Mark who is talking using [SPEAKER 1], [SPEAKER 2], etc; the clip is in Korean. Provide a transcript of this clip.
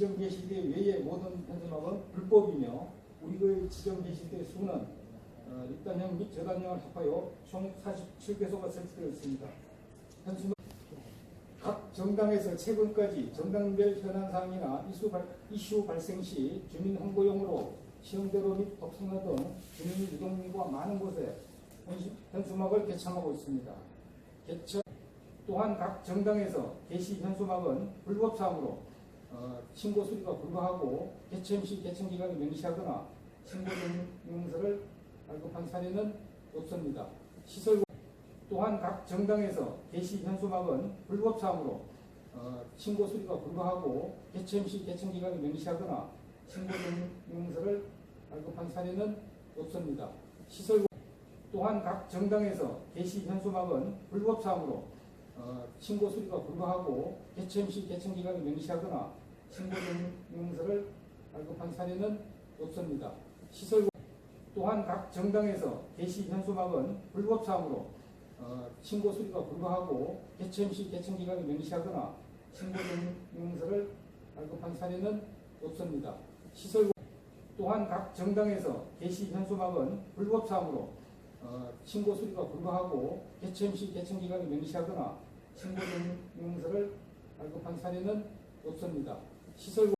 [SPEAKER 1] 지정 게시대 외의 모든 현수막은 불법이며 우리의 지정 게시대 수는 어, 1단형 및 저단형을 합하여 총 47개소가 설치되어 있습니다. 각 정당에서 최근까지 정당별 현안 사항이나 이슈, 발, 이슈 발생 시 주민 홍보용으로 시흥대로 및 독성로 등 주민 유동인구가 많은 곳에 현수- 현수막을 개창하고 있습니다. 개천 또한 각 정당에서 게시 현수막은 불법 사항으로 어, 신고 수리가 불가하고 개천 시 개천 기간을 명시하거나 신고 명서를 발급한 사례는 없습니다. 시설 또한 각 정당에서 게시 현수막은 불법 사항으로 어, 신고 수리가 불가하고 개천 시 개천 기간을 명시하거나 신고 명서를 발급한 사례는 없습니다. 시설 또한 각 정당에서 게시 현수막은 불법 사항으로 어, 신고 수리가 불가하고 개천 시 개천 기간을 명시하거나 신고 명서를 발급한 사례는 없습니다. 시설 또한 각 정당에서 게시 현수막은 불법 사항으로 어, 신고 수리가 불가하고 개천 시 개천 기간을 명시하거나 신고 명서를 발급한 사례는 없습니다. 시설 또한 각 정당에서 게시 현수막은 불법 사항으로 어, 신고 수리가 불가하고 개천 시 개천 기간을 명시하거나 신고 명서를 발급한 사례는 없습니다. 시설